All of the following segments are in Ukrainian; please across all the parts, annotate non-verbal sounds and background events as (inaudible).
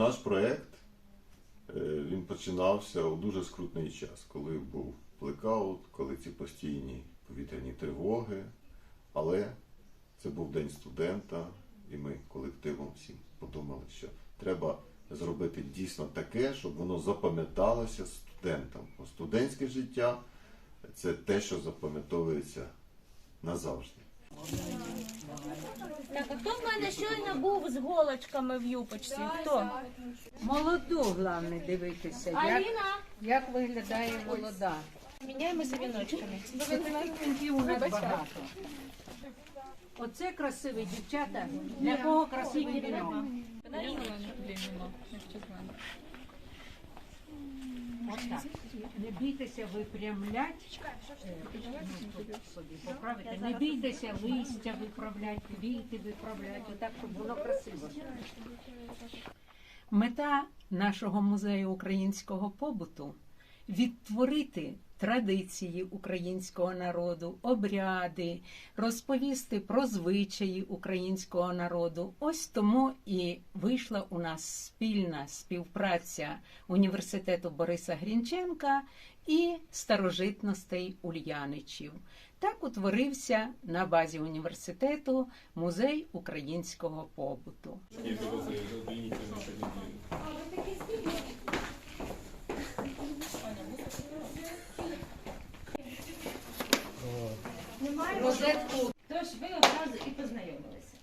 Наш проєкт е, він починався у дуже скрутний час, коли був блекаут, коли ці постійні повітряні тривоги. Але це був день студента, і ми колективом всім подумали, що треба зробити дійсно таке, щоб воно запам'яталося студентам. Бо студентське життя це те, що запам'ятовується назавжди. Так, а хто в мене щойно був з голочками в юпочці? Хто? Молоду, головне, дивитися, як, Аліна! як виглядає молода. Міняємося віночками. Таких у нас багато. Оце красиві дівчата, для кого красивий вінок. Не бійтеся випрямлять. Е, ну, собі поправити. Не бійтеся листя виправлять, квіти виправлять, отак, щоб було красиво. Мета нашого музею українського побуту відтворити традиції українського народу, обряди, розповісти про звичаї українського народу. Ось тому і вийшла у нас спільна співпраця університету Бориса Грінченка і старожитностей Ульяничів. Так утворився на базі університету музей українського побуту. Тож ви одразу і познайомилися.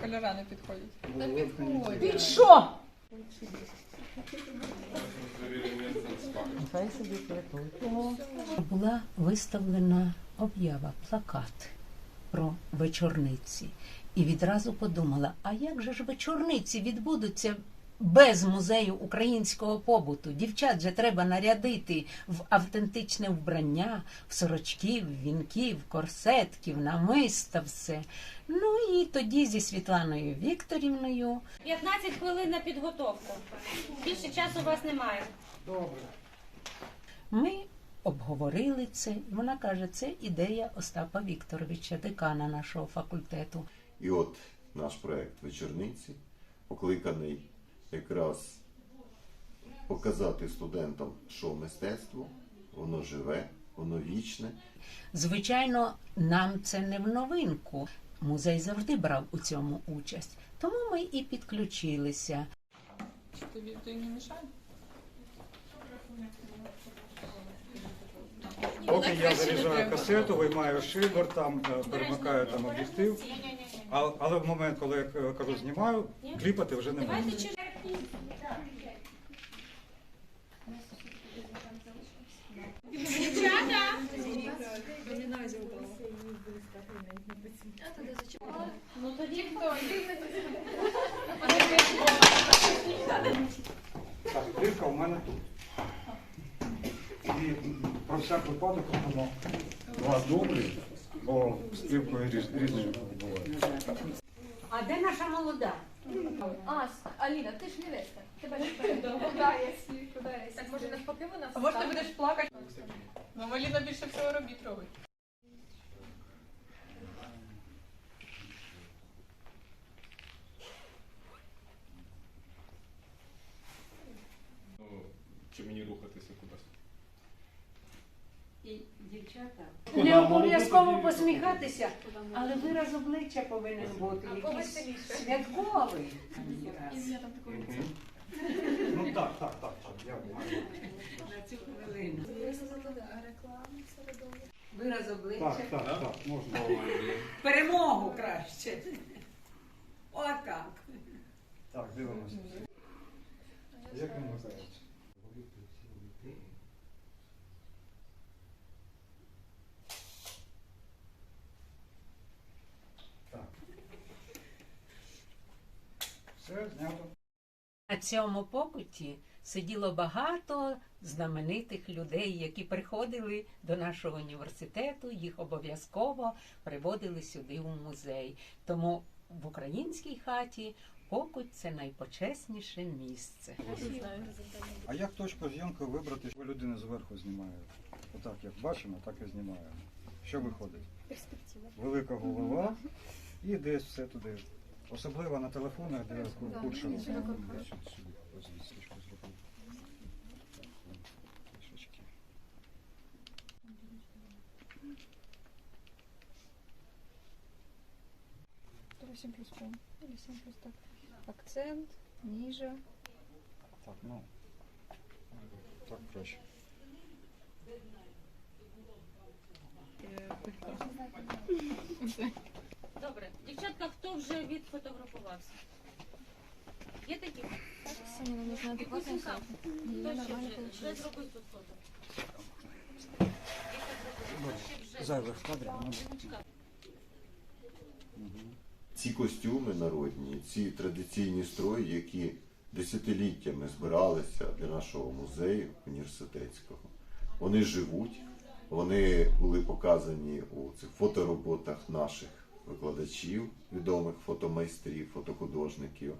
Кольора не підходять. Під що? Виставлена об'ява, плакат про вечорниці. І відразу подумала: а як же ж вечорниці відбудуться без музею українського побуту? Дівчат же треба нарядити в автентичне вбрання, в сорочків, вінків, корсетків, намиста, все. Ну і тоді зі Світланою Вікторівною 15 хвилин на підготовку. Більше часу у вас немає. Ми обговорили це, і вона каже, це ідея Остапа Вікторовича, декана нашого факультету. І от наш проєкт вечорниці покликаний якраз показати студентам, що мистецтво, воно живе, воно вічне. Звичайно, нам це не в новинку. Музей завжди брав у цьому участь. Тому ми і підключилися. Тобі ти не мішає? Поки я заряджаю касету, виймаю шибер, там е, перемикаю там об'єктив. Але в момент, коли я е, кажу знімаю, кліпати вже не можна. Дівчата! Ну тоді хто? Так, дирка у мене тут. І про всяк випадок робимо два добрі, бо з плівкою різ- різними буває. А де наша молода? А, Аліна, ти ж невестка. Тебе ж? Так може навпаки вона А може ти будеш плакати? Ну, Маліна більше всього робіт робить. Ну, чи мені рухатися кудись? І дівчата. Не обов'язково посміхатися, але вираз обличчя повинен бути якийсь святковий. Ну так, так, так, так, я маю. На цю хвилину. Вираз обличчя. Так, так, так, можна. (laughs) Перемогу краще. Отак. Так, дивимося. Як він називається? На цьому покуті сиділо багато знаменитих людей, які приходили до нашого університету, їх обов'язково приводили сюди у музей. Тому в українській хаті Покуть це найпочесніше місце. А як точку зйомки вибрати, що людина зверху знімає? Отак, як бачимо, так і знімаємо. Що виходить? Перспектива. Велика голова і десь все туди. Особливо на телефонах, де Да, курше. сюди Сюди, копаєш. сюди, ось звідси трішки зроблю. Так, о, трішечки. Давай 7 плюс пол. Или 7 плюс так. Акцент, ниже. Так, ну. Так краще. (laughs) Добре. Дівчатка, хто вже відфотографувався? Є такі? Саня, нам нужна адекватная Вкусненько. селфи. Хто ще нормально вже? Вже получилось. зробив тут фото. Зайвих кадрів. ну, Дімочка, мгм. Ці костюми народні, ці традиційні строї, які десятиліттями збиралися для нашого музею університетського, вони живуть, вони були показані у цих фотороботах наших викладачів, відомих фотомайстрів, фотохудожників.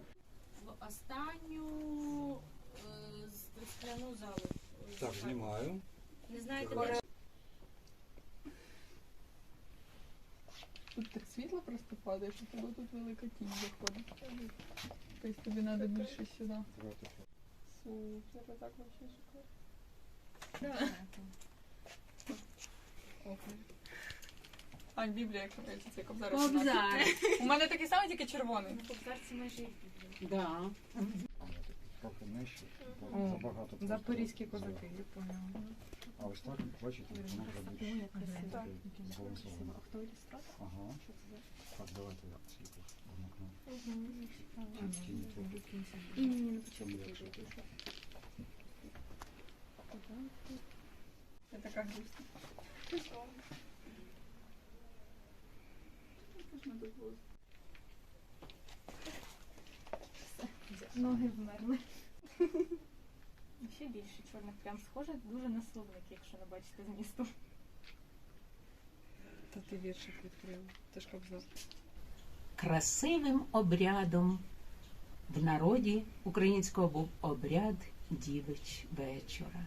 в останню е, з- скляну залу. Так, знімаю. Не знаєте, де? Тут так світло просто падає, що тебе тут велика тінь заходить. Тобто тобі треба більше сюди. Супер, так вообще шикарно. Ань, Біблія, як цей кобзар. Кобзар. У мене такий самий, тільки червоний. Кобзар це майже. Да. Трохи нижче, бо забагато. Запорізькі козаки, я поняла. А ось так, бачите, воно вже більш Так. збалансовано. Ага. Так, давайте я світло вмикну. Тіні трохи. Щоб легше. Я така грустна. Ноги вмерли. Ще більше чорних прям схоже дуже на словник, якщо не бачите змісту. Та ти віршик відкрив. Ти ж кобзар. Красивим обрядом в народі українського був обряд дівич вечора.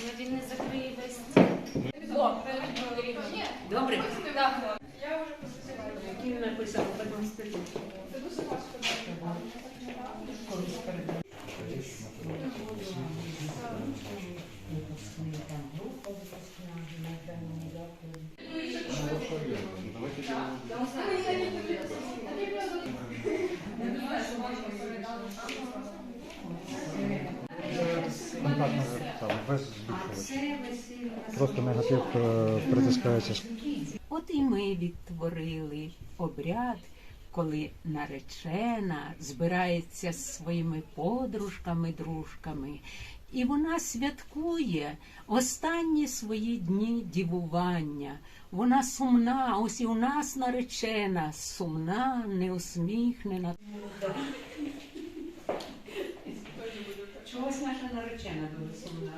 Але він не закриє весь. Добре? Який він написав в статті? Там, без А це весілля. Просто негатив е, притискається. От і ми відтворили обряд, коли наречена збирається з своїми подружками, дружками, і вона святкує останні свої дні дівування. Вона сумна, ось і у нас наречена, сумна, неусміхнена. Чогось наша наречена дуже сумна.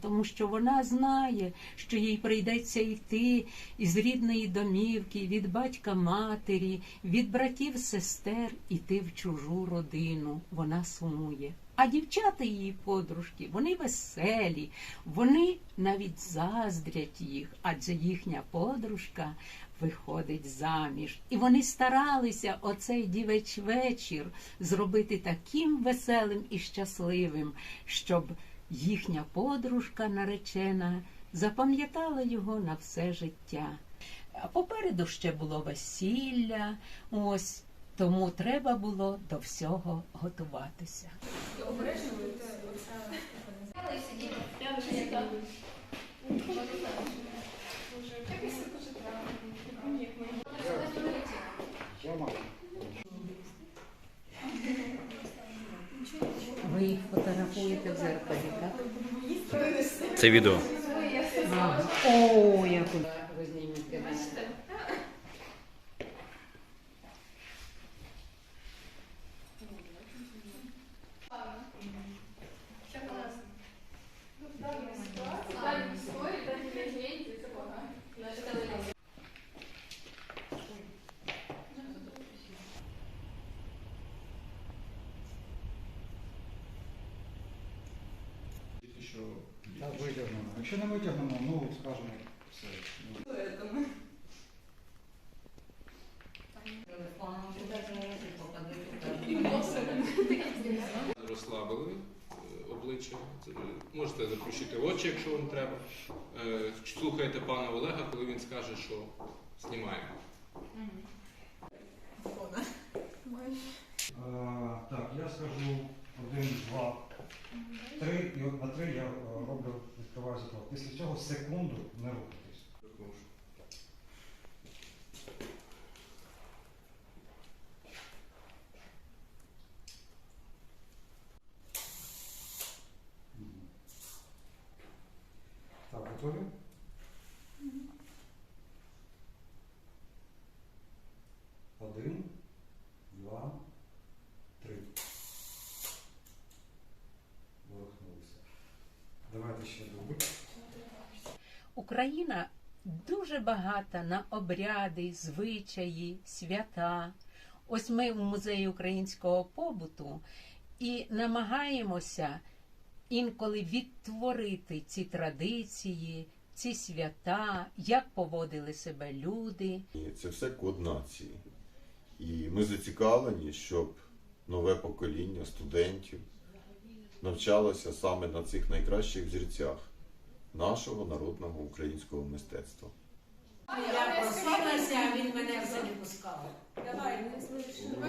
Тому що вона знає, що їй прийдеться йти із рідної домівки, від батька матері, від братів сестер іти в чужу родину. Вона сумує. А дівчата її подружки, вони веселі, вони навіть заздрять їх, адже їхня подружка виходить заміж. І вони старалися оцей дівеч вечір зробити таким веселим і щасливим, щоб їхня подружка наречена запам'ятала його на все життя. А попереду ще було весілля, ось тому треба було до всього готуватися. Ви їх фотографуєте в зеркалі, так? Це відео. Ага. О, як що Так, витягнемо. Якщо не витягнемо, ну скажемо все. Ну, розслабили е, обличчя. Е, Можете заплющити очі, якщо вам треба. Е, Слухайте пана Олега, коли він скаже, що знімаємо. Так, я скажу один, два, три, і от на три я е, роблю, відкриваю заклад. Після цього секунду не рухатись. Так, готові? Один, два, три. Ворухнулися. Давайте ще дубль. Україна дуже багата на обряди, звичаї, свята. Ось ми в музеї українського побуту і намагаємося інколи відтворити ці традиції, ці свята, як поводили себе люди. Це все код нації. І ми зацікавлені, щоб нове покоління студентів навчалося саме на цих найкращих взірцях нашого народного українського мистецтва. Я просилася, а він мене все не пускав. Давай, Не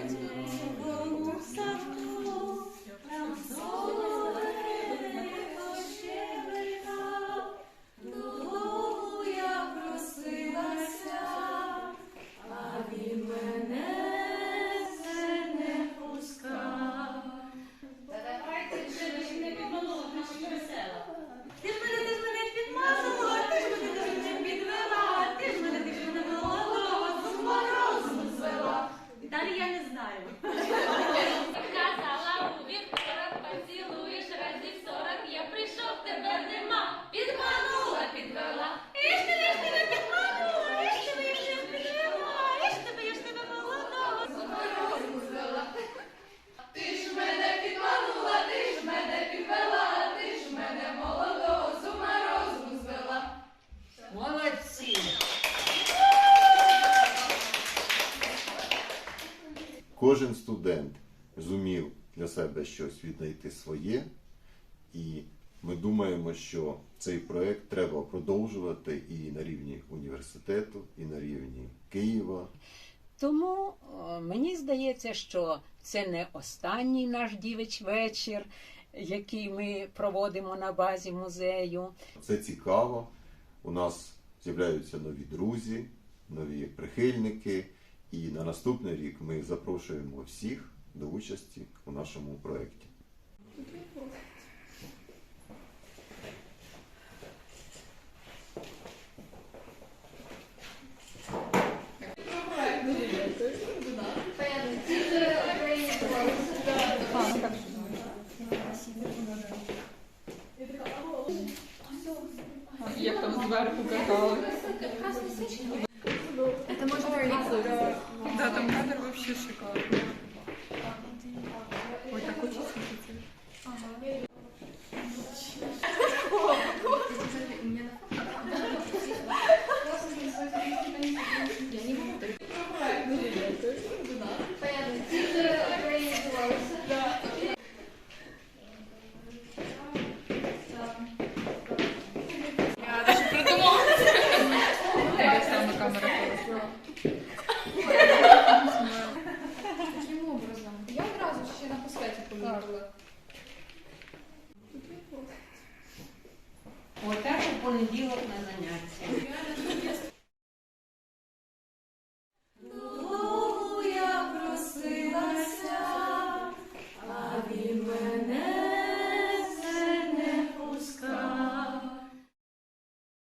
себе щось віднайти своє, і ми думаємо, що цей проект треба продовжувати і на рівні університету, і на рівні Києва. Тому е, мені здається, що це не останній наш дівич вечір, який ми проводимо на базі музею. Це цікаво. У нас з'являються нові друзі, нові прихильники. І на наступний рік ми запрошуємо всіх до участі у нашому проєкті. Это можно Да, там кадр вообще шикарный. Таким образом. Я одразу ще на пускаті помітила. Вот это понеділок на занятие.